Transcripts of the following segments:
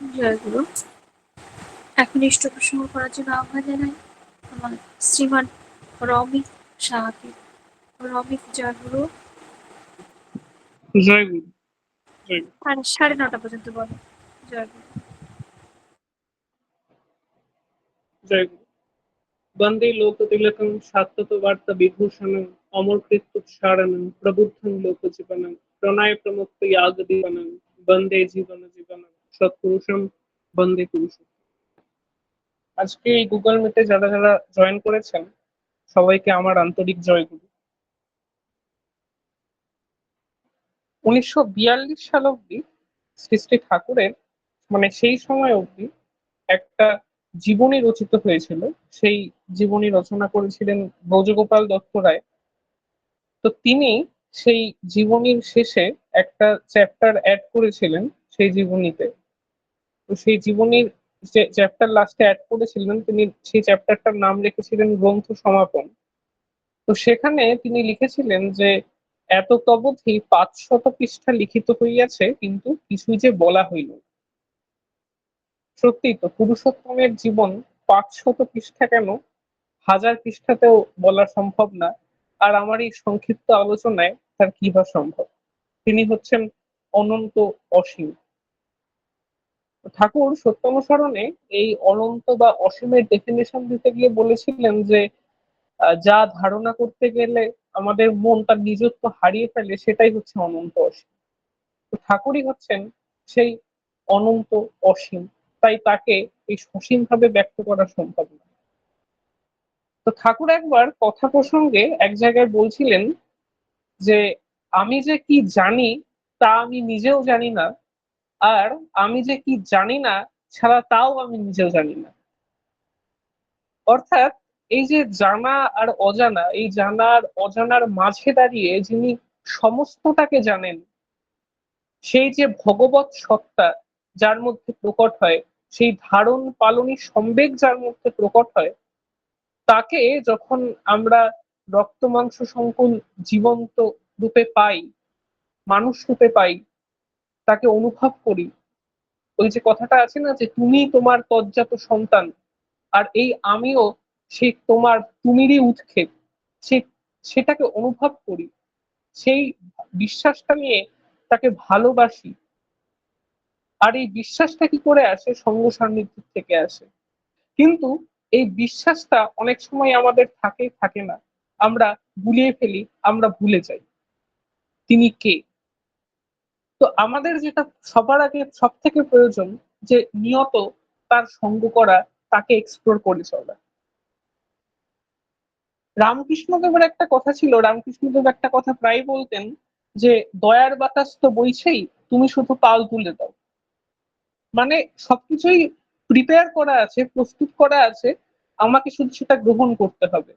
জয়গুরু। একনিষ্ঠ প্রসঙ্গ করার জন্য আহ্বান জানাই আমার শ্রীমান রমিত সাহাকে রমিত জয়গুরু। জয় গুরু জয় সাড়ে নটা পর্যন্ত বলো জয়গুরু। জয় গুরু বন্দে লোকতিলকং সাত্তত বার্তা বিভূষণং অমরকৃত্যুৎসারণং প্রবুদ্ধং লোকজীবনং প্রণয় প্রমুক্ত ইয়াগদীপনং বন্দে জীবন জীবনং। সৎপুরুষম বন্দে পুরুষম। আজকে এই গুগল মিটে যারা যারা জয়েন করেছেন, সবাইকে আমার আন্তরিক জয় গুরু উনিশশো বিয়াল্লিশ সাল অব্দি শ্রী শ্রী ঠাকুরের মানে সেই সময় অব্দি একটা জীবনী রচিত হয়েছিল। সেই জীবনী রচনা করেছিলেন ব্রজগোপাল দত্ত রায়। তো তিনি সেই জীবনীর শেষে একটা চ্যাপ্টার অ্যাড করেছিলেন সেই জীবনীতে। তো সেই জীবনীর যে চ্যাপ্টার লাস্টে অ্যাড করেছিলেন, তিনি সেই চ্যাপ্টারটার নাম রেখেছিলেন গ্রন্থ সমাপন। তো সেখানে তিনি লিখেছিলেন যে, এত তবধি পাঁচশত পৃষ্ঠা লিখিত হইয়াছে, কিন্তু কিছুই যে বলা হইল। সত্যি তো, পুরুষোত্তমের জীবন পাঁচশত পৃষ্ঠা কেন? হাজার পৃষ্ঠাতেও বলা সম্ভব না, আর আমার এই সংক্ষিপ্ত আলোচনায় তার কি বা সম্ভব? তিনি হচ্ছেন অনন্ত অসীম। ঠাকুর সত্য সত্যানুসরণে এই অনন্ত বা অসীমের ডেফিনেশন দিতে গিয়ে বলেছিলেন যে যা ধারণা করতে গেলে আমাদের মন তার নিজত্ব হারিয়ে ফেলে সেটাই হচ্ছে অনন্ত অসীম। ঠাকুরই হচ্ছেন সেই অনন্ত অসীম। তাই তাকে এই সসীম ভাবে ব্যক্ত করা সম্ভব না তো ঠাকুর একবার কথা প্রসঙ্গে এক জায়গায় বলছিলেন যে, আমি যে কি জানি তা আমি নিজেও জানি না আর আমি যে কি জানি না, ছাড়া তাও আমি নিজেও জানি না। অর্থাৎ এই যে জানা আর অজানা, এই জানা আর অজানার মাঝে দাঁড়িয়ে যিনি সমস্তটাকে জানেন, সেই যে ভগবত সত্তা যার মধ্যে প্রকট হয়, সেই ধারণ পালনী সম্বেগ যার মধ্যে প্রকট হয়, তাকে যখন আমরা রক্ত মাংস সংকুল জীবন্ত রূপে পাই, মানুষ রূপে পাই তাকে অনুভব করি। ওই যে কথাটা আছে না যে, তুমি তোমার তজ্জাত সন্তান, আর এই আমিও সে তোমার তুমিরই উৎক্ষেপ। সে, সেটাকে অনুভব করি। সেই বিশ্বাসটা নিয়ে তাকে ভালোবাসি। আর এই বিশ্বাসটা কি করে আসে? সঙ্গ সান্নিধ্য থেকে আসে। কিন্তু এই বিশ্বাসটা অনেক সময় আমাদের থাকে থাকে না। আমরা গুলিয়ে ফেলি, আমরা ভুলে যাই। তিনি কে? তো আমাদের যেটা সবার আগে সব থেকে প্রয়োজন যে নিয়ত তার সঙ্গ করা, তাকে এক্সপ্লোর করে চলা। রামকৃষ্ণদেবের একটা কথা ছিল রামকৃষ্ণদেব একটা কথা প্রায় বলতেন যে, দয়ার বাতাস তো বইছেই, তুমি শুধু পাল তুলে দাও। মানে সবকিছুই প্রিপেয়ার করা আছে, প্রস্তুত করা আছে, আমাকে শুধু সেটা গ্রহণ করতে হবে।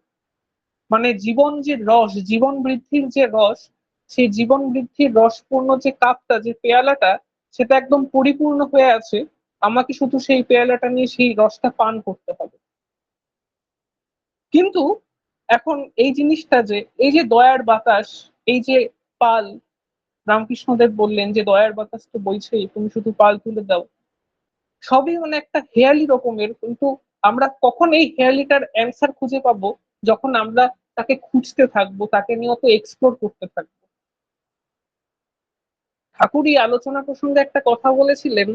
মানে জীবন যে রস, জীবন বৃদ্ধির যে রস সেই জীবন বৃদ্ধির রসপূর্ণ যে কাপটা, যে পেয়ালাটা, সেটা একদম পরিপূর্ণ হয়ে আছে। আমাকে শুধু সেই পেয়ালাটা নিয়ে সেই রসটা পান করতে হবে। কিন্তু এখন এই জিনিসটা যে, এই যে দয়ার বাতাস, এই যে পাল রামকৃষ্ণদেব বললেন যে, দয়ার বাতাস তো বইছেই, তুমি শুধু পাল তুলে দাও। সবই মানে একটা হেয়ালি রকমের, কিন্তু আমরা কখন এই হেয়ালিটার অ্যান্সার খুঁজে পাবো, যখন আমরা তাকে খুঁজতে থাকব, তাকে নিয়ত এক্সপ্লোর করতে থাকব। ঠাকুর এই আলোচনা প্রসঙ্গে একটা কথা বলেছিলেন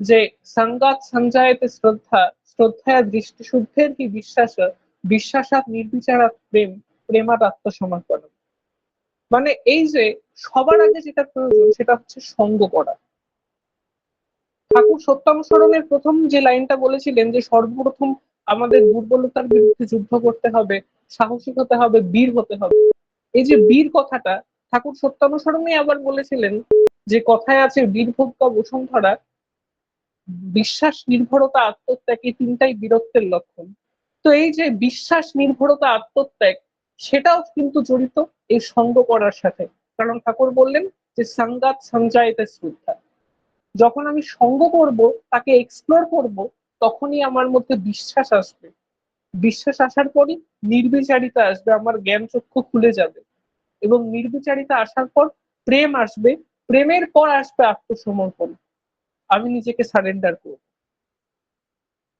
যে সঙ্গাত সঞ্জায়তে শ্রদ্ধা, শ্রদ্ধায় দৃষ্টি শুদ্ধের কি বিশ্বাস, বিশ্বাসাত নির্বিচারাত প্রেম, প্রেমাত আত্মসমর্পণ। মানে এই যে সবার আগে যেটা প্রয়োজন সেটা হচ্ছে সঙ্গ করা। ঠাকুর সত্যানুসরণের প্রথম যে লাইনটা বলেছিলেন যে সর্বপ্রথম আমাদের দুর্বলতার বিরুদ্ধে যুদ্ধ করতে হবে, সাহসিক হতে হবে, বীর হতে হবে। এই যে বীর কথাটা ঠাকুর সত্যানুসরণে আবার বলেছিলেন যে কথায় আছে বীরভোগ বা বসুন্ধরা বিশ্বাস নির্ভরতা, আত্মত্যাগ এই তিনটাই বীরত্বের লক্ষণ। তো এই যে বিশ্বাস নির্ভরতা, আত্মত্যাগ, সেটাও কিন্তু জড়িত এই সঙ্গ করার সাথে। কারণ ঠাকুর বললেন যে সাঙ্গাত সঞ্জায়তে শ্রদ্ধা। যখন আমি সঙ্গ করব, তাকে এক্সপ্লোর করব, তখনই আমার মধ্যে বিশ্বাস আসবে। বিশ্বাস আসার পরই নির্বিচারিতা আসবে, আমার জ্ঞান চক্ষু খুলে যাবে। এবং নির্বিচারিতা আসার পর প্রেম আসবে প্রেমের পর আসবে আত্মসমর্পণ। আমি নিজেকে সারেন্ডার করব।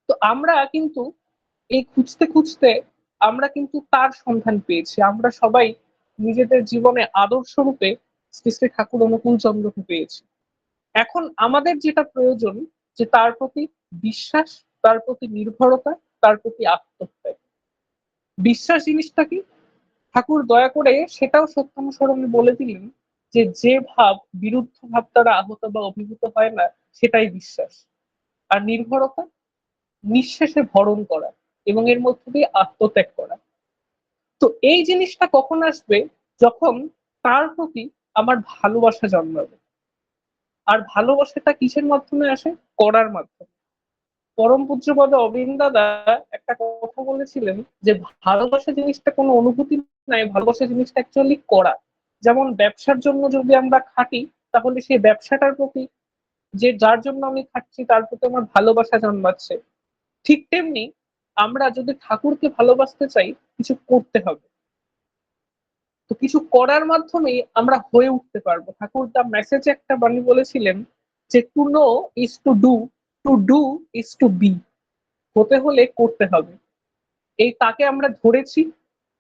তো আমরা কিন্তু এই খুঁজতে খুঁজতে আমরা কিন্তু তার সন্ধান পেয়েছি। আমরা সবাই নিজেদের জীবনে আদর্শ রূপে শ্রী শ্রী ঠাকুর অনুকূল চন্দ্রকে পেয়েছি। এখন আমাদের যেটা প্রয়োজন, যে তার প্রতি বিশ্বাস, তার প্রতি নির্ভরতা, তার প্রতি আত্মত্যাগ বিশ্বাস জিনিসটা কি? ঠাকুর দয়া করে সেটাও সত্যানুসরণে বলে দিলেন যে যে ভাব, বিরুদ্ধ ভাব দ্বারা আহত বা অভিভূত হয় না, সেটাই বিশ্বাস। আর নির্ভরতা? নিঃশেষে ভরণ করা এবং এর মধ্যে দিয়ে আত্মত্যাগ করা। তো এই জিনিসটা কখন আসবে? যখন তার প্রতি আমার ভালোবাসা জন্মাবে। আর ভালোবাসাটা কিসের মাধ্যমে আসে? করার মাধ্যমে। পরম পূজ্যপদ অবিন্দ দাদা একটা কথা বলেছিলেন যে, ভালোবাসা জিনিসটা কোনো অনুভূতি নাই, ভালোবাসা জিনিসটা অ্যাকচুয়ালি করা। যেমন ব্যবসার জন্য যদি আমরা খাটি, তাহলে সেই ব্যবসাটার প্রতি যে যার জন্য আমি খাচ্ছি তার প্রতি আমার ভালোবাসা জন্মাচ্ছে। ঠিক তেমনি আমরা যদি ঠাকুরকে ভালোবাসতে চাই, কিছু করতে হবে। তো কিছু করার মাধ্যমেই আমরা হয়ে উঠতে পারব। ঠাকুর দা মেসেজে একটা বাণী বলেছিলেন যে to know is to do to do is to be হতে হলে করতে হবে। এই তাকে আমরা ধরেছি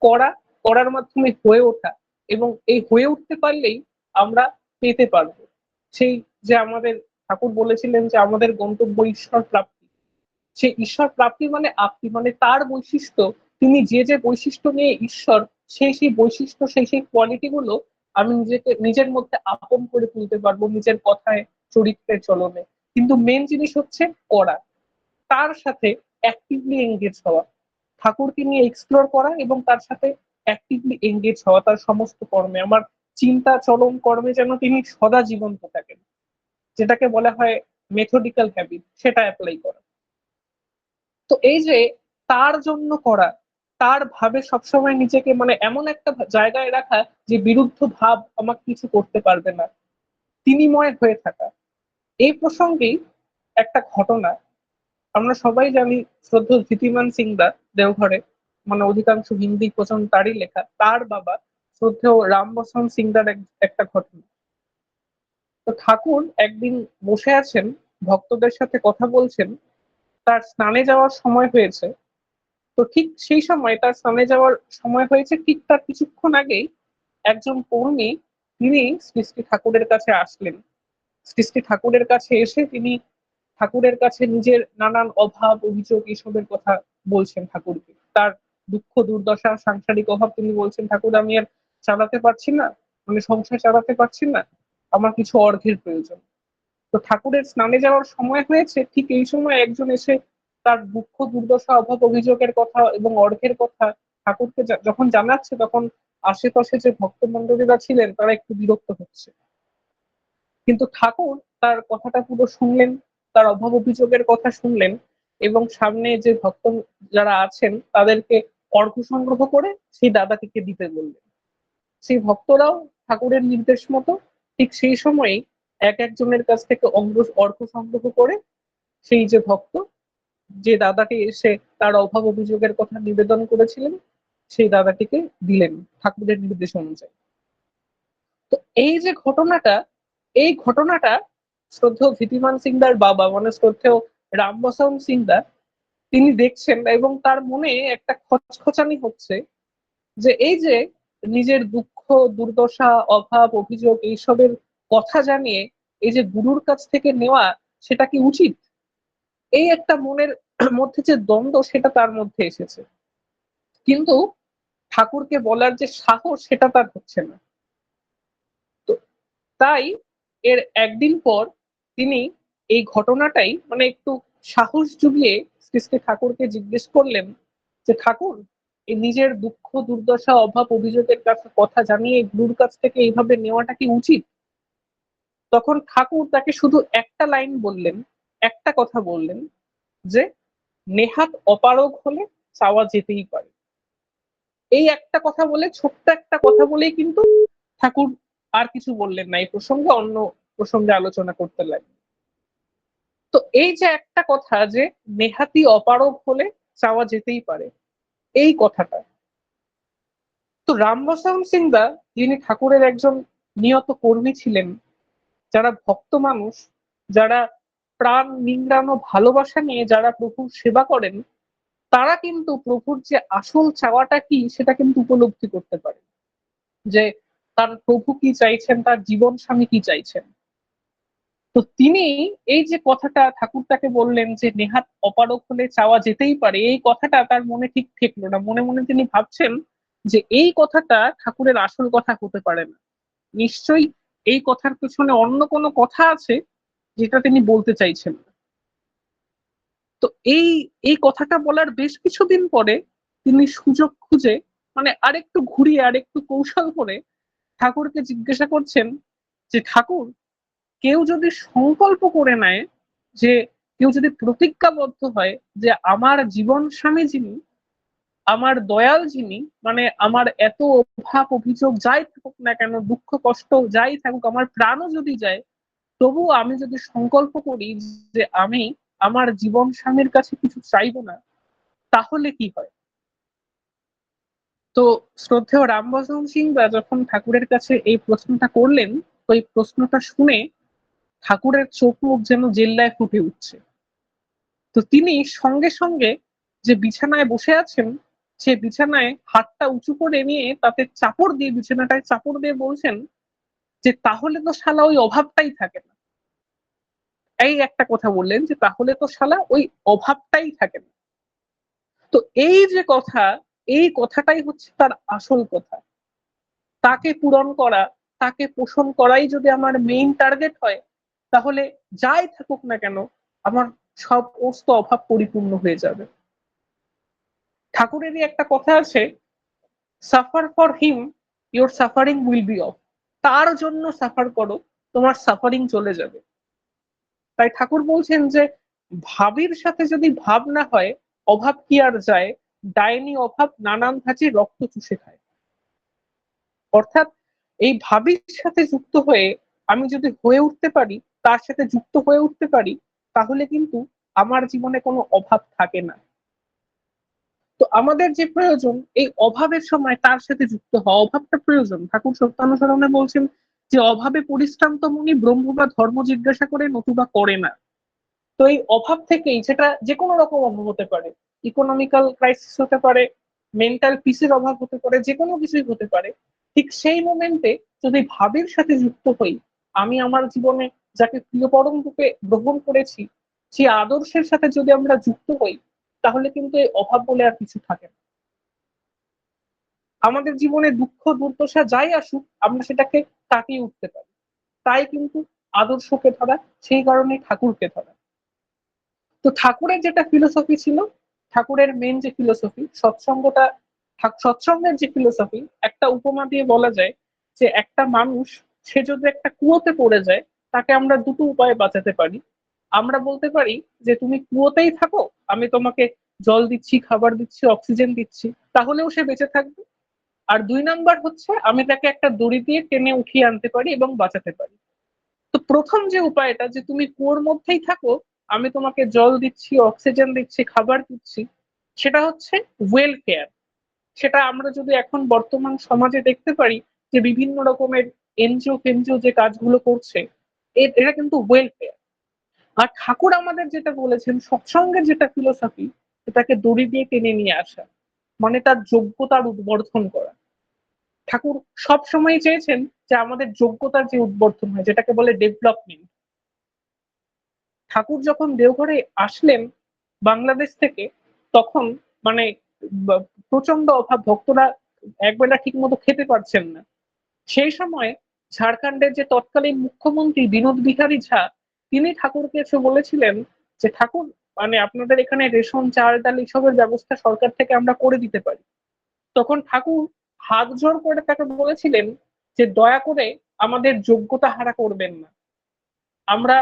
করা, করার মাধ্যমে হয়ে ওঠা। এবং এই হয়ে উঠতে পারলেই আমরা পেতে পারব। সেই যে আমাদের ঠাকুর বলেছিলেন যে আমাদের গন্তব্য ঈশ্বর প্রাপ্তি। সেই ঈশ্বর প্রাপ্তি মানে আপনি মানে তার বৈশিষ্ট্য। তিনি যে যে বৈশিষ্ট্য নিয়ে ঈশ্বর সেই সেই বৈশিষ্ট্য, সেই সেই কোয়ালিটি গুলো আমি নিজেকে, নিজের মধ্যে আপন করে তুলতে পারব নিজের কথায় চরিত্রের চলনে। কিন্তু মেন জিনিস হচ্ছে করা। তার সাথে অ্যাক্টিভলি এঙ্গেজ হওয়া। ঠাকুরকে নিয়ে এক্সপ্লোর করা এবং তার সাথে অ্যাক্টিভলি এঙ্গেজ হওয়া তার সমস্ত কর্মে। আমার চিন্তা চলন কর্মে যেন তিনি সদা জীবন্ত থাকেন, যেটাকে বলা হয় মেথডিক্যাল হ্যাবিট সেটা অ্যাপ্লাই করা। তো এই যে তার জন্য করা, তার ভাবে সবসময় নিজেকে মানে এমন একটা জায়গায় রাখা যে বিরুদ্ধ ভাব আমাকে কিছু করতে পারবে না, তিনিময় হয়ে থাকা। এই প্রসঙ্গেই একটা ঘটনা, আমরা সবাই জানি শ্রদ্ধ ধীতিমান সিংদা দেওঘরে মানে অধিকাংশ হিন্দি প্রচন তারই লেখা। তার বাবা শ্রদ্ধেয় রামবসন সিংদার একটা ঘটনা। তো ঠাকুর একদিন বসে আছেন, ভক্তদের সাথে কথা বলছেন, তার স্নানে যাওয়ার সময় হয়েছে। তো ঠিক সেই সময় তার স্নানে যাওয়ার সময় হয়েছে, ঠিক তার কিছুক্ষণ আগেই একজন কর্মী তিনি সৃষ্টি ঠাকুরের কাছে আসলেন। সৃষ্টি ঠাকুরের কাছে এসে তিনি ঠাকুরের কাছে নিজের নানান অভাব, অভিযোগ এসবের কথা বলছেন ঠাকুরকে। তার দুঃখ, দুর্দশা, সাংসারিক অভাব তিনি বলছেন, ঠাকুর, আমি আর চালাতে পারছি না মানে সংসার চালাতে পারছি না, আমার কিছু অর্ঘের প্রয়োজন। তো ঠাকুরের স্নানে যাওয়ার সময় হয়েছে, ঠিক এই সময় একজন এসে তার দুঃখ, দুর্দশা, অভাব অভিযোগের কথা এবং অর্ঘের কথা ঠাকুরকে যখন জানাচ্ছে, তখন আশেপাশে যে ভক্তমন্ডলীরা ছিলেন, তারা একটু বিরক্ত হচ্ছে। কিন্তু ঠাকুর তার কথাটা পুরো শুনলেন, তার অভাব অভিযোগের কথা শুনলেন এবং সামনে যে ভক্ত যারা আছেন, তাদেরকে অর্ঘ সংগ্রহ করে সেই দাদাটিকে দিতে বললেন। সেই ভক্তরাও ঠাকুরের নির্দেশ মতো ঠিক সেই সময়েই এক একজনের কাছ থেকে অঙ্গ অর্ঘ সংগ্রহ করে সেই যে ভক্ত, যে দাদাটি এসে তার অভাব অভিযোগের কথা নিবেদন করেছিলেন, সেই দাদাটিকে দিলেন ঠাকুরের নির্দেশ অনুযায়ী। তো এই যে ঘটনাটা, এই ঘটনাটা শ্রদ্ধেয় ভীতিমান সিংদার বাবা মানে শ্রদ্ধেয় রামবসন সিংদা তিনি দেখছেন এবং তার মনে একটা খচখচানি হচ্ছে যে এই যে নিজের দুঃখ, দুর্দশা, অভাব, অভিযোগ এইসবের কথা জানিয়ে এই যে গুরুর কাছ থেকে নেওয়া সেটা কি উচিত? এই একটা মনের মধ্যে যে দ্বন্দ্ব সেটা তার মধ্যে এসেছে। কিন্তু ঠাকুরকে বলার যে সাহস সেটা তার হচ্ছে না। তো তাই এর একদিন পর তিনি এই ঘটনাটাই মানে একটু সাহস জুগিয়ে শ্রী ঠাকুরকে জিজ্ঞেস করলেন যে, ঠাকুর, এই নিজের দুঃখ, দুর্দশা, অভাব, অভিযোগের কাছে কথা জানিয়ে গুরুর কাছ থেকে এইভাবে নেওয়াটা কি উচিত? তখন ঠাকুর তাকে শুধু একটা লাইন বললেন, একটা কথা বললেন যে, নেহাত অপারগ হলে চাওয়া যেতেই পারে। এই একটা কথা বলে, ছোট্ট একটা কথা বলেই কিন্তু ঠাকুর আর কিছু বললেন না। এই প্রসঙ্গে অন্য প্রসঙ্গে আলোচনা করতে লাগবে তো এই যে একটা কথা যে নেহাতি অপারগ হলে চাওয়া যেতেই পারে, এই কথাটা। তো রামবসান সিংদা যিনি ঠাকুরের একজন নিয়ত কর্মী ছিলেন, যারা ভক্ত মানুষ, যারা প্রাণ নিংড়ানো ভালোবাসা নিয়ে যারা প্রভুর সেবা করেন, তারা কিন্তু প্রভুর যে আসল চাওয়াটা কি সেটা কিন্তু উপলব্ধি করতে পারে। যে তার প্রভু কি চাইছেন, তার জীবন স্বামী কি চাইছেন? তো তিনি এই যে কথাটা ঠাকুর তাকে বললেন যে নেহাত অপারক হলে চাওয়া যেতেই পারে, এই কথাটা তার মনে ঠিক ঠেকলো না। মনে মনে তিনি ভাবছেন যে এই কথাটা ঠাকুরের আসল কথা হতে পারে না। নিশ্চয়ই এই কথার পেছনে অন্য কোনো কথা আছে যেটা তিনি বলতে চাইছেন তো এই এই কথাটা বলার বেশ কিছুদিন পরে তিনি সুযোগ খুঁজে মানে আরেকটু ঘুরিয়ে, আরেকটু কৌশল করে ঠাকুরকে জিজ্ঞাসা করছেন যে, ঠাকুর কেউ যদি সংকল্প করে নেয় যে কেউ যদি প্রতিজ্ঞাবদ্ধ হয় যে আমার জীবন স্বামী যিনি, আমার দয়াল যিনি মানে আমার এত অভাব অভিযোগ যাই থাকুক না কেন, দুঃখ কষ্ট যাই থাকুক, আমার প্রাণও যদি যায় তবু আমি যদি সংকল্প করি যে আমি আমার জীবন স্বামীর কাছে কিছু চাইব না, তাহলে কি হয়? তো শ্রদ্ধেয় রামবচন সিং যখন ঠাকুরের কাছে এই প্রশ্নটা করলেন এই প্রশ্নটা শুনে ঠাকুরের চোখ মুখ যেন জেল্লায় ফুটে উঠছে। তো তিনি সঙ্গে সঙ্গে যে বিছানায় বসে আছেন, সে বিছানায় হাতটা উঁচু করে নিয়ে তাতে চাপড় দিয়ে, বিছানাটায় চাপড় দিয়ে বলছেন যে, তাহলে তো শালা ওই অভাবটাই থাকে না। এই একটা কথা বললেন যে, তাহলে তো শালা ওই অভাবটাই থাকে না। তো এই যে কথা, এই কথাটাই হচ্ছে তার আসল কথা। তাকে পূরণ করা, তাকে পোষণ করাই যদি আমার মেইন টার্গেট হয় তাহলে যাই থাকুক না কেন, আমার সব সমস্ত অভাব পরিপূর্ণ হয়ে যাবে। ঠাকুরেরই একটা কথা আছে suffer for him your suffering will be off তার জন্য সাফার করো, তোমার সাফারিং চলে যাবে। তাই ঠাকুর বলছেন যে, ভাবির সাথে যদি ভাব না হয়, অভাব কি আর যায়? ডাইনি অভাব নানান ধাঁচে রক্ত চুষে খায়। অর্থাৎ এই ভাবির সাথে যুক্ত হয়ে আমি যদি হয়ে উঠতে পারি তার সাথে যুক্ত হয়ে উঠতে পারি, তাহলে কিন্তু আমার জীবনে কোনো অভাব থাকে না। তো আমাদের যে প্রয়োজন, এই অভাবের সময় তার সাথে যুক্ত হওয়া, অভাবটা প্রয়োজন। ঠাকুর সত্যানুসরণে বলছেন যে, অভাবে পরিশ্রান্ত মুনি ব্রহ্ম বা ধর্ম জিজ্ঞাসা করে নতুবা করে না। তো এই অভাব থেকেই সেটা যে কোনো রকম অভাব হতে পারে ইকোনমিক্যাল ক্রাইসিস হতে পারে মেন্টাল পিসের অভাব হতে পারে যে কোনো কিছুই হতে পারে, ঠিক সেই মোমেন্টে যদি ভাবের সাথে যুক্ত হই, আমি আমার জীবনে যাকে প্রিয়পরম রূপে গ্রহণ করেছি, সেই আদর্শের সাথে যদি আমরা যুক্ত হই, তাহলে কিন্তু এই অভাব বলে আর কিছু থাকে না। আমাদের জীবনে দুঃখ, দুর্দশা যাই আসুক, আমরা সেটাকে কাটিয়ে উঠতে পারি। তাই কিন্তু আদর্শকে ধরা, সেই কারণে ঠাকুরকে ধরা। তো ঠাকুরের যেটা ফিলোসফি ছিল, ঠাকুরের মেন যে ফিলোসফি সৎসঙ্গটা সৎসঙ্গের যে ফিলোসফি একটা উপমা দিয়ে বলা যায় যে একটা মানুষ, সে যদি একটা কুয়োতে পড়ে যায় তাকে আমরা দুটো উপায়ে বাঁচাতে পারি। আমরা বলতে পারি যে, তুমি কুয়োতেই থাকো, আমি তোমাকে জল দিচ্ছি, খাবার দিচ্ছি, অক্সিজেন দিচ্ছি, তাহলেও সে বেঁচে থাকবে। আর দুই নাম্বার হচ্ছে, আমি তাকে একটা দড়ি দিয়ে টেনে উঠিয়ে আনতে পারি এবং বাঁচাতে পারি। তো প্রথম যে উপায়টা যে, তুমি কুয়োর মধ্যেই থাকো, আমি তোমাকে জল দিচ্ছি, অক্সিজেন দিচ্ছি, খাবার দিচ্ছি, সেটা হচ্ছে ওয়েলফেয়ার সেটা আমরা যদি এখন বর্তমান সমাজে দেখতে পারি যে, বিভিন্ন রকমের এনজিও ফেনজিও যে কাজগুলো করছে এটা কিন্তু ওয়েলফেয়ার আর ঠাকুর আমাদের যেটা বলেছেন, সৎসঙ্গের যেটা ফিলোসফি সেটাকে দড়ি দিয়ে টেনে নিয়ে আসা মানে তার যোগ্যতার উদ্বর্ধন করা। ঠাকুর সব সময় চেয়েছেন যে আমাদের যোগ্যতার যে উদ্বর্ধন হয়, যেটাকে বলে ডেভেলপমেন্ট ঠাকুর যখন দেওঘরে আসলেন বাংলাদেশ থেকে, তখন মানে প্রচণ্ড অভাব, ভক্তরা একবেলা ঠিক মতো খেতে পারছেন না। সেই সময় ঝাড়খণ্ডের যে তৎকালীন মুখ্যমন্ত্রী বিনোদ বিহারী ঝা, তিনি ঠাকুরকে এসে বলেছিলেন যে, ঠাকুর মানে আপনাদের এখানে রেশন, চাল, ডাল এসবের ব্যবস্থা সরকার থেকে আমরা করে দিতে পারি। তখন ঠাকুর হাত জোর করে তাকে বলেছিলেন যে, দয়া করে আমাদের যোগ্যতা হারা করবেন না। আমরা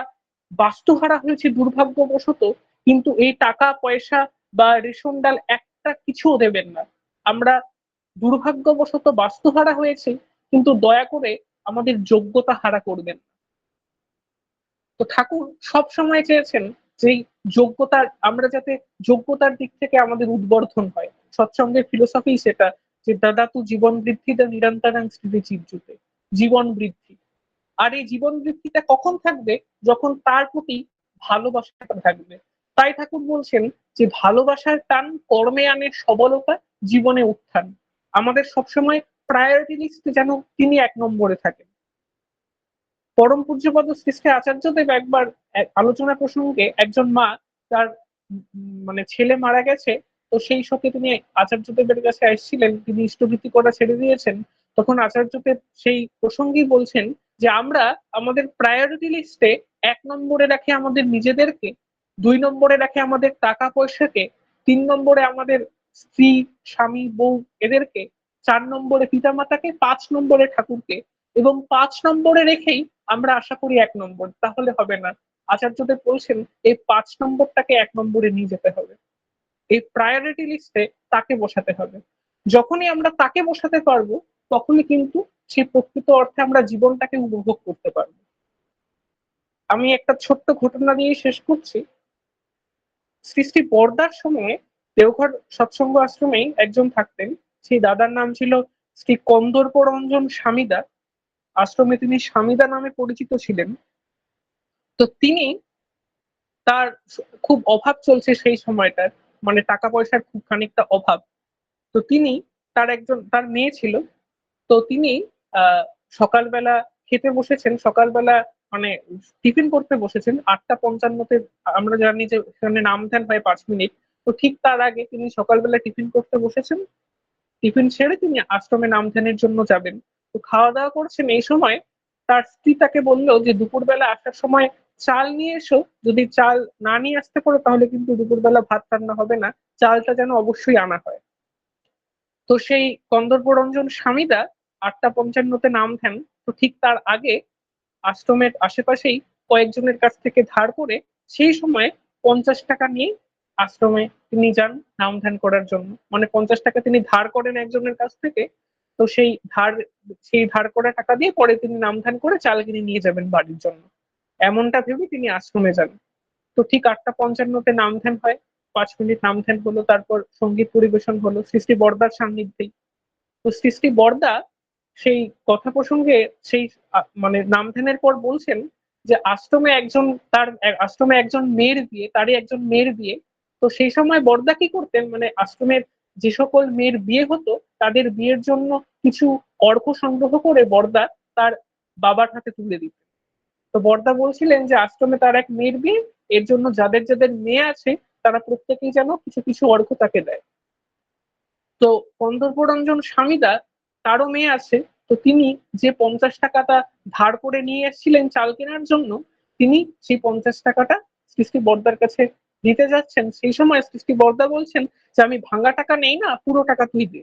বাস্তু হারা হয়েছি দুর্ভাগ্যবশত, কিন্তু এই টাকা, পয়সা বা রেশন, ডাল একটা কিছুও দেবেন না। আমরা দুর্ভাগ্যবশত বাস্তুহারা হয়েছে, কিন্তু দয়া করে আমাদের যোগ্যতা হারা করবেন তো ঠাকুর সব সময় চেয়েছেন যে যোগ্যতার আমরা যাতে যোগ্যতার দিক থেকে আমাদের উদ্বর্ধন হয়। সৎসঙ্গের ফিলোসফি সেটা যে, দাদা, তু জীবন বৃদ্ধিটা নিরন্তরাং স্মৃতি চিজ্জুতে জীবন বৃদ্ধি। আর এই জীবন বৃদ্ধিটা কখন থাকবে? যখন তার প্রতি ভালোবাসাটা থাকবে। তাই ঠাকুর বলছেন যে, ভালোবাসার টান কর্মে আনে সবলতা, জীবনে উত্থান। আমাদের সবসময় প্রায়োরিটি লিস্টে যেন তিনি এক নম্বরে থাকেন। পরম পূজ্যপদ শ্রী শ্রী আচার্যদেব একবার আলোচনা প্রসঙ্গে একজন মা তার মানে ছেলে মারা গেছে, তো সেই শোকে তিনি আচার্যদেবের কাছে এসেছিলেন, তিনি ইষ্টভীতি করা ছেড়ে দিয়েছেন। তখন আচার্যদেব সেই প্রসঙ্গেই বলছেন যে, আমরা আমাদের প্রায়োরিটি লিস্টে এক নম্বরে রাখি আমাদের নিজেদেরকে, দুই নম্বরে রাখি আমাদের টাকা পয়সাকে, তিন নম্বরে আমাদের স্ত্রী, স্বামী, বউ এদেরকে চার নম্বরে পিতামাতাকে, পাঁচ নম্বরে ঠাকুরকে এবং পাঁচ নম্বরে রেখেই আমরা আশা করি এক নম্বর, তাহলে হবে না। আচার্যদেব বলছেন, এই পাঁচ নম্বরটাকে এক নম্বরে নিয়ে যেতে হবে। এই প্রায়োরিটি লিস্টে তাকে বসাতে হবে। যখনই আমরা তাকে বসাতে পারব, তখনই কিন্তু সেই প্রকৃত অর্থে আমরা জীবনটাকে উপভোগ করতে পারব। আমি একটা ছোট্ট ঘটনা দিয়ে শেষ করছি। সৃষ্টি বর্দার সময়ে দেওঘর সৎসঙ্গ আশ্রমেই একজন থাকতেন। সেই দাদার নাম ছিল শ্রী কন্দর্প রঞ্জন স্বামীদা। আশ্রমে তিনি স্বামীদা নামে পরিচিত ছিলেন। তো তিনি তার খুব অভাব চলছে সেই সময়টার মানে টাকা পয়সার খুব খানিকটা অভাব। তো তিনি তার একজন, তার মেয়ে ছিল। তো তিনি সকালবেলা খেতে বসেছেন। সকালবেলা মানে টিফিন করতে বসেছেন। আটটা পঞ্চান্নতে আমরা জানি যে সেখানে নাম ধ্যান হয় পাঁচ মিনিট। তো ঠিক তার আগে তিনি সকালবেলা টিফিন করতে বসেছেন। টিফিন ছেড়ে তিনি আশ্রমে নাম ধ্যানের জন্য যাবেন। তো খাওয়া দাওয়া করছেন এই সময় তার স্ত্রী তাকে বলল যে, দুপুরবেলা আসার সময় চাল নিয়ে এসো। যদি চাল না নিয়ে আসতে পারো তাহলে কিন্তু দুপুরবেলা ভাত রান্না হবে না। চালটা যেন অবশ্যই আনা হয়। তো সেই কন্দর্প রঞ্জন স্বামীদা আটটা পঞ্চান্নতে নাম ধ্যান তো ঠিক তার আগে আশ্রমের আশেপাশেই কয়েকজনের কাছ থেকে ধার করে সেই সময় পঞ্চাশ টাকা নিয়ে আশ্রমে তিনি যান নাম ধ্যান করার জন্য। মানে পঞ্চাশ টাকা তিনি ধার করেন একজনের কাছ থেকে, তো সেই ধার সেই ধার করা টাকা দিয়ে পরে তিনি নাম ধ্যান করে চাল কিনে নিয়ে যাবেন বাড়ির জন্য। এমনটা ভেবে তিনি আশ্রমে যান। তো ঠিক আটটা পঞ্চান্নতে নাম ধ্যান হয়, পাঁচ মিনিট নাম ধ্যান হলো, তারপর সংগীত পরিবেশন হলো, সৃষ্টি বর্দার সান্নিধ্যেই। তো সৃষ্টি বর্দা সেই কথা প্রসঙ্গে সেই মানে নাম ধ্যানের পর বলছেন যে আশ্রমে একজন তার আশ্রমে একজন মেয়ের বিয়ে, তারই একজন মেয়ের বিয়ে তো সেই সময় বর্দা কি করতেন? মানে আশ্রমের যে সকল মেয়ের বিয়ে হতো, তাদের বিয়ের জন্য কিছু অর্থ সংগ্রহ করে বর্দা তার বাবার হাতে তুলে দিতেন। তো বর্দা বলছিলেন যে, আশ্রমে তার এক মেয়ের বিয়ে, এর জন্য যাদের যাদের মেয়ে আছে, তারা প্রত্যেকেই যেন কিছু কিছু অর্ঘ তাকে দেয়। তো কন্দর্পরঞ্জন স্বামীদা তারও মেয়ে আছে, তো তিনি যে পঞ্চাশ টাকাটা ধার করে নিয়ে এসেছিলেন চাল কেনার জন্য, তিনি সেই পঞ্চাশ টাকাটা সৃষ্টি বর্দার কাছে দিতে যাচ্ছেন, সেই সময় সৃষ্টি বর্দা বলছেন যে, আমি ভাঙা টাকা নেই না, পুরো টাকা তুই দে।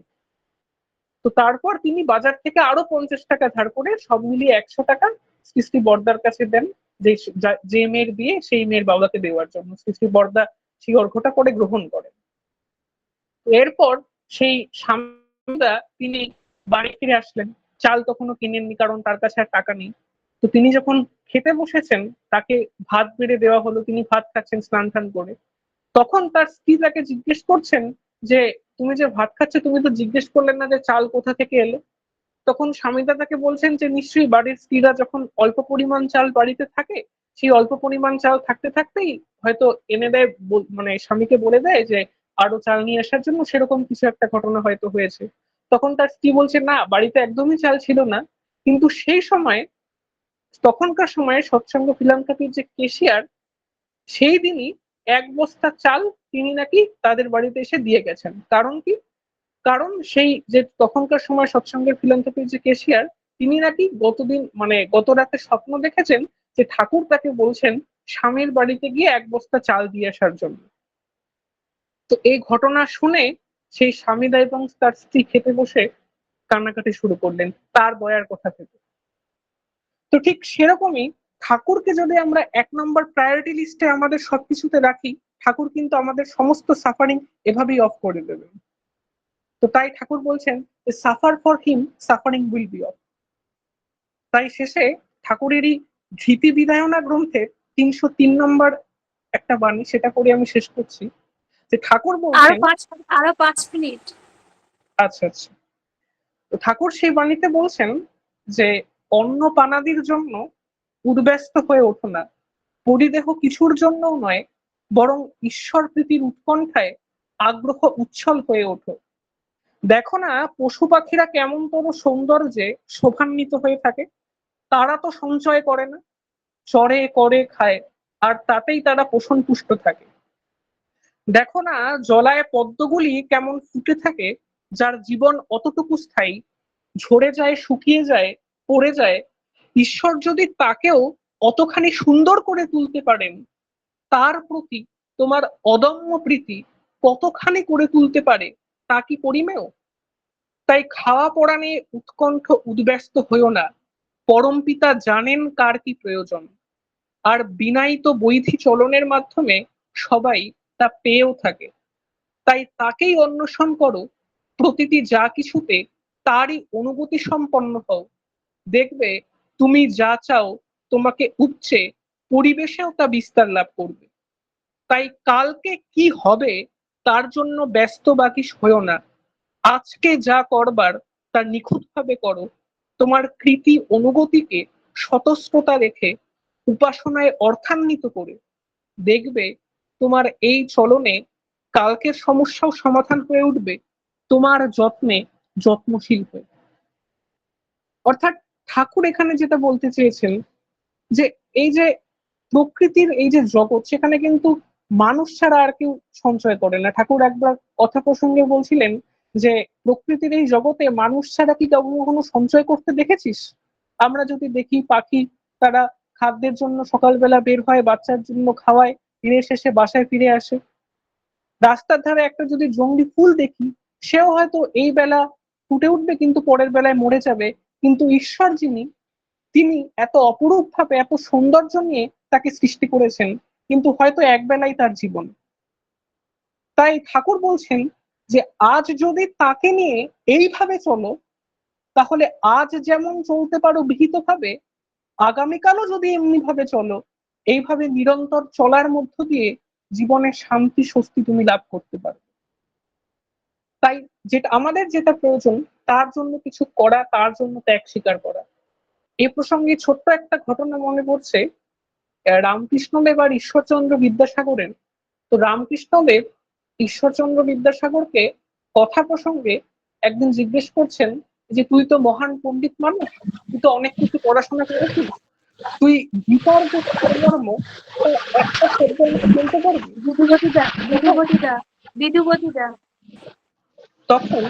তো তারপর তিনি বাজার থেকে আরও পঞ্চাশ টাকা ধার করে সব মিলিয়ে একশো টাকা সৃষ্টি বর্দার কাছে দেন, যে যে মেয়ের বিয়ে সেই মেয়ের বাবাকে দেওয়ার জন্য। সৃষ্টি বর্দা সেই অর্ঘটা করে গ্রহণ করেন। এরপর সেই স্বামীরা তিনি বাড়ি ফিরে আসলেন। চাল তখনও কিনেননি, কারণ তার কাছে আর টাকা নেই। তো তিনি যখন খেতে বসেছেন, তাকে ভাত বেড়ে দেওয়া হলো, তিনি ভাত খাচ্ছেন, স্নান টান করে। তখন তার স্ত্রী তাকে জিজ্ঞেস করছেন যে, তুমি যে ভাত খাচ্ছে, তুমি তো জিজ্ঞেস করলেন না যে চাল কোথা থেকে এলো? তখন স্বামীদা তাকে বলছেন যে, নিশ্চয়ই বাড়ির স্ত্রীরা যখন অল্প পরিমাণ চাল বাড়িতে থাকে, সেই অল্প পরিমাণ চাল থাকতে থাকতেই হয়তো এনে দেয় মানে স্বামীকে বলে দেয় যে, আরও চাল নিয়ে আসার জন্য সেরকম কিছু একটা ঘটনা হয়তো হয়েছে। তখন তার স্ত্রী বলছে, না, বাড়িতে একদমই চাল ছিল না। কিন্তু সেই সময় তখনকার সময়ে সৎসঙ্গ ফিলান্থ্রপির যে কেশিয়ার, সেই দিনই এক বস্তা চাল তিনি নাকি তাদের বাড়িতে এসে দিয়ে গেছেন। কারণ কি? কারণ সেই যে তখনকার সময় সৎসঙ্গের ফিলান্থ্রপির যে কেশিয়ার, তিনি নাকি গতদিন মানে গত রাতে স্বপ্ন দেখেছেন যে ঠাকুর তাকে বলছেন স্বামীর বাড়িতে গিয়ে এক বস্তা চাল দিয়ে আসার জন্য। তো এই ঘটনা শুনে সেই স্বামীদা এবং তার স্ত্রী খেতে বসে কান্নাকাটি শুরু করলেন, তার বয়ার কথা থেকে। তো ঠিক সেরকমই ঠাকুরকে যদি আমরা এক নম্বর প্রায়োরিটি লিস্টে আমাদের সবকিছুতে রাখি ঠাকুর কিন্তু আমাদের সমস্ত সাফারিং এভাবেই অফ করে দেবেন তো তাই ঠাকুর বলছেন যে suffer for him suffering will be off তাই শেষে ঠাকুরেরই ধৃতি বিদায়না গ্রন্থে তিনশো তিন নম্বর একটা বাণী সেটা করে আমি শেষ করছি। যে ঠাকুর বলছেন আরও পাঁচ মিনিট। আচ্ছা আচ্ছা। তো ঠাকুর সেই বাণীতে বলছেন যে অন্ন পানাদির জন্য উদ্ব্যস্ত হয়ে ওঠো না। পরিদেহ কিছুর জন্যও নয়, বরং ঈশ্বর প্রীতির উৎকণ্ঠায় আগ্রহ উচ্ছল হয়ে ওঠো। দেখো না, পশু পাখিরা কেমন তোর সৌন্দর্যে শোভান্বিত হয়ে থাকে। তারা তো সঞ্চয় করে না চড়ে করে খায়, আর তাতেই তারা পোষণ পুষ্ট থাকে। দেখো না, জলায় পদ্মগুলি কেমন ফুটে থাকে, যার জীবন অতটুকু স্থায়ী, ঝরে যায়, শুকিয়ে যায় পড়ে যায়, ঈশ্বর যদি তাকেও অতখানি সুন্দর করে তুলতে পারেন, তার প্রতি তোমার অদম্য প্রীতি কতখানি করে তুলতে পারে, তা কি পরিমেয়? তাই খাওয়া পড়া নিয়ে উৎকণ্ঠ উদ্ব্যস্ত হইও না, পরম পিতা জানেন কার কি প্রয়োজন। আর বিনায়িত বৈধি চলনের মাধ্যমে সবাই তা পেয়েও থাকে। তাই তাকেই অন্বেষণ করো, প্রতিটি যা কিছুতে তারই অনুভূতি সম্পন্ন হও। দেখবে তুমি যা চাও তোমাকে উপচে পরিবেশেও তা বিস্তার লাভ করবে। তাই কালকে কি হবে তার জন্য ব্যস্ত বাকি হয়েও না। আজকে যা করবার তা নিখুঁতভাবে করো। তোমার কৃতি অনুগতিকে স্বতঃস্রতা রেখে উপাসনায় অর্থান্বিত করে। দেখবে তোমার এই চলনে কালকের সমস্যাও সমাধান হয়ে উঠবে। তোমার যত্নে যত্নশীল হয়ে। অর্থাৎ ঠাকুর এখানে যেটা বলতে চেয়েছেন, যে এই যে প্রকৃতির এই যে জগৎ, সেখানে কিন্তু মানুষ ছাড়া আর কেউ সঞ্চয় করে না। ঠাকুর একবার কথা প্রসঙ্গে বলছিলেন যে, প্রকৃতির এই জগতে মানুষ ছাড়া কি কখনো সঞ্চয় করতে দেখেছিস? আমরা যদি দেখি পাখি, তারা খাদ্যের জন্য সকালবেলা বের হয়, বাচ্চার জন্য খাওয়ায়, দিনের শেষে বাসায় ফিরে আসে। রাস্তার ধারে একটা যদি জঙ্গলি ফুল দেখি, সেও হয়তো এই বেলা ফুটে উঠবে, কিন্তু পরের বেলায় মরে যাবে। কিন্তু ঈশ্বর যিনি, তিনি এত অপরূপ ভাবে এত সৌন্দর্য নিয়ে তাকে সৃষ্টি করেছেন, কিন্তু হয়তো এক বেলাই তার জীবন। তাই ঠাকুর বলছেন যে, আজ যদি তাকে নিয়ে এইভাবে চলো, তাহলে আজ যেমন চলতে পারো বিহিত ভাবে আগামীকালও যদি এমনি ভাবে চলো, এইভাবে নিরন্তর চলার মধ্য দিয়ে জীবনের শান্তি, স্বস্তি তুমি লাভ করতে পারো। তাই যেটা আমাদের যেটা প্রয়োজন, তার জন্য কিছু করা, তার জন্য ত্যাগ স্বীকার করা। এ প্রসঙ্গে ছোট্ট একটা ঘটনা মনে পড়ছে। রামকৃষ্ণদেব আর ঈশ্বরচন্দ্র বিদ্যাসাগরের। তো রামকৃষ্ণদেব ঈশ্বরচন্দ্র বিদ্যাসাগরকে কথা প্রসঙ্গে একদিন জিজ্ঞেস করছেন যে, তুই তো মহান পণ্ডিত মানুষ, তুই তো অনেক কিছু পড়াশোনা করেছিস। তুই গীতার যে কর্ম একটা বলতে পারবি? বিধুবতীদা বিধুবতীদা তখন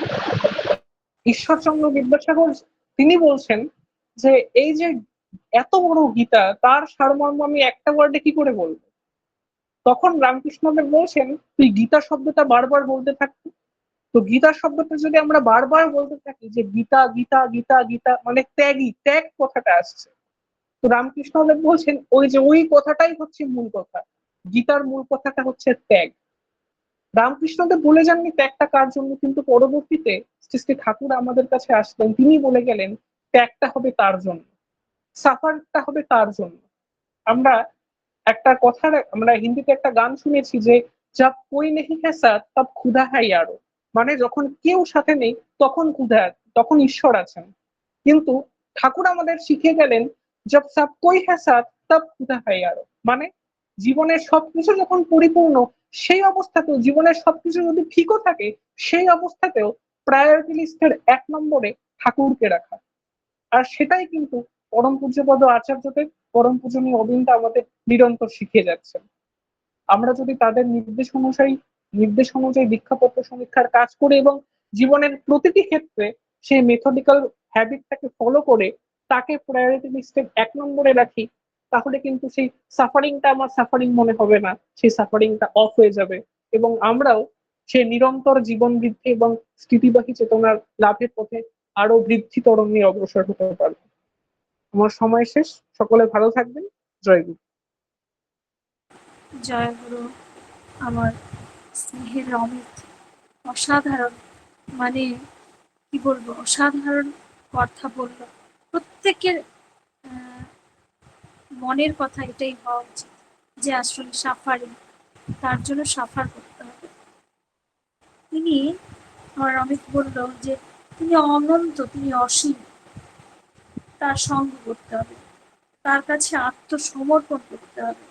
ঈশ্বরচন্দ্র বিদ্যাসাগর তিনি বলছেন যে, এই যে এত বড় গীতা, তার সারমর্ম আমি একটা ওয়ার্ডে কি করে বলব? তখন রামকৃষ্ণদেব বলছেন, তুই গীতা শব্দটা বারবার বলতে থাকবি? তো গীতা শব্দটা যদি আমরা বারবার বলতে থাকি যে, গীতা গীতা গীতা গীতা মানে ত্যাগই ত্যাগ কথাটা আসছে। তো রামকৃষ্ণদেব বলছেন, ওই যে ওই কথাটাই হচ্ছে মূল কথা। গীতার মূল কথাটা হচ্ছে ত্যাগ। রামকৃষ্ণদেব বলে যাননি ত্যাগটা কার জন্য, কিন্তু পরবর্তীতে শ্রী শ্রী ঠাকুর আমাদের কাছে আসলেন। তিনি বলে গেলেন, ত্যাগটা হবে তার জন্য। সাফারটা হবে তার জন্য। আমরা একটা কথা আমরা হিন্দিতে একটা গান শুনেছি যে, যা কই নেহি হ্যাঁ তব ক্ষুধা হাই আরও মানে যখন কেউ সাথে নেই, তখন ক্ষুধা, তখন ঈশ্বর আছেন। কিন্তু ঠাকুর আমাদের শিখে গেলেন জব সব কই হ্যাঁ সাথ, তব ক্ষুধা হাই আরও মানে জীবনের সবকিছু যখন পরিপূর্ণ সেই অবস্থাতেও জীবনের সবকিছু যদি ঠিকও থাকে, সেই অবস্থাতেও প্রায়োরিটি লিস্টের এক নম্বরে ঠাকুরকে রাখা। আর সেটাই কিন্তু পরম পূজ্যপদ আচার্যদের, পরম পূজনীয় অবিন্দা আমাদের নিরন্তর শিখিয়ে যাচ্ছেন। আমরা যদি তাদের নির্দেশ অনুযায়ী নির্দেশ অনুযায়ী দীক্ষাপত্র সমীক্ষার কাজ করে এবং জীবনের প্রতিটি ক্ষেত্রে সেই মেথডিক্যাল হ্যাবিটটাকে ফলো করে তাকে প্রায়োরিটি লিস্টের এক নম্বরে রাখি তাহলে কিন্তু সেই সাফারিংটা আমার সাফারিং মনে হবে না, সেই সাফারিংটা অফ হয়ে যাবে। এবং আমরাও সে নিরন্তর জীবন বৃদ্ধি এবং স্থিতিবাহী চেতনার লাভের পথে আরও বৃদ্ধি তরণ নিয়ে অগ্রসর হতে পারব। আমার সময় শেষ, সকলে ভালো থাকবেন, জয় গুরু। জয় গুরু, আমার স্নেহের অমিত, অসাধারণ মানে কি বলব, অসাধারণ কথা বলল। প্রত্যেকের মনের কথা এটাই হওয়া উচিত যে আসলে সাফারিং, তার জন্য সাফার করতে হবে। তিনি, আমার অমিত বলল যে তিনি অনন্ত, তিনি অসীম। তার সঙ্গ করতে হবে। তার কাছে আত্মসমর্পণ করতে হবে।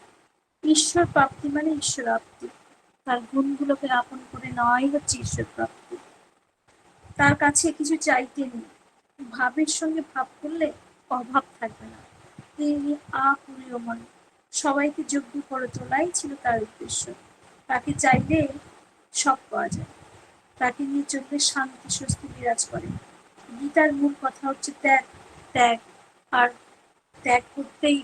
ঈশ্বর প্রাপ্তি মানে ঈশ্বরাপ্তি তার গুণগুলোকে আপন করে নেওয়াই হচ্ছে ঈশ্বর প্রাপ্তি। তার কাছে কিছু চাইতে নেই। ভাবের সঙ্গে ভাব করলে অভাব থাকবে না। তিনি আপুরীয়মান সবাইকে যোগ্য করে তোলাই ছিল তার উদ্দেশ্য। তাকে চাইলে সব পাওয়া যায়। তাকে নিয়ে চললে শান্তি, স্বস্তি বিরাজ করে। গীতার মূল কথা হচ্ছে ত্যাগ ত্যাগ। আর ত্যাগ করতেই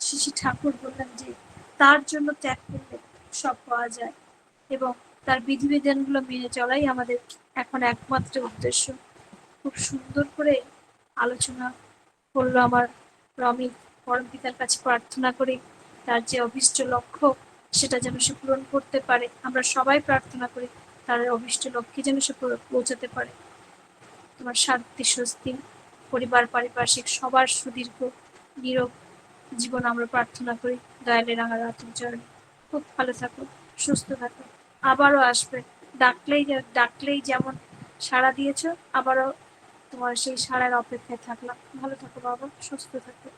শিশি ঠাকুর বললেন যে, তার জন্য ত্যাগ করলে সব পাওয়া যায় এবং তার বিধিবিধানগুলো মেনে চলাই আমাদের এখন একমাত্র উদ্দেশ্য। খুব সুন্দর করে আলোচনা করল আমার রমিত পরম পিতার কাছে প্রার্থনা করি তার যে অভিষ্ট লক্ষ্য, সেটা যেন সে পূরণ করতে পারে। আমরা সবাই প্রার্থনা করি তার অভিষ্ট লক্ষ্যে যেন সে পৌঁছাতে পারে। তোমার শান্তি স্বস্তি, পরিবার, পারিপার্শ্বিক, সবার সুদীর্ঘ নিরোগ জীবন আমরা প্রার্থনা করি। দয়ালের রাঙা রাতুর খুব ভালো থাকো, সুস্থ থাকো। আবারও আসবে। ডাকলেই ডাকলেই যেমন সাড়া দিয়েছ, আবারও তোমার সেই সারার অপেক্ষায় থাকলাম। ভালো থাকো বাবা সুস্থ থাকো।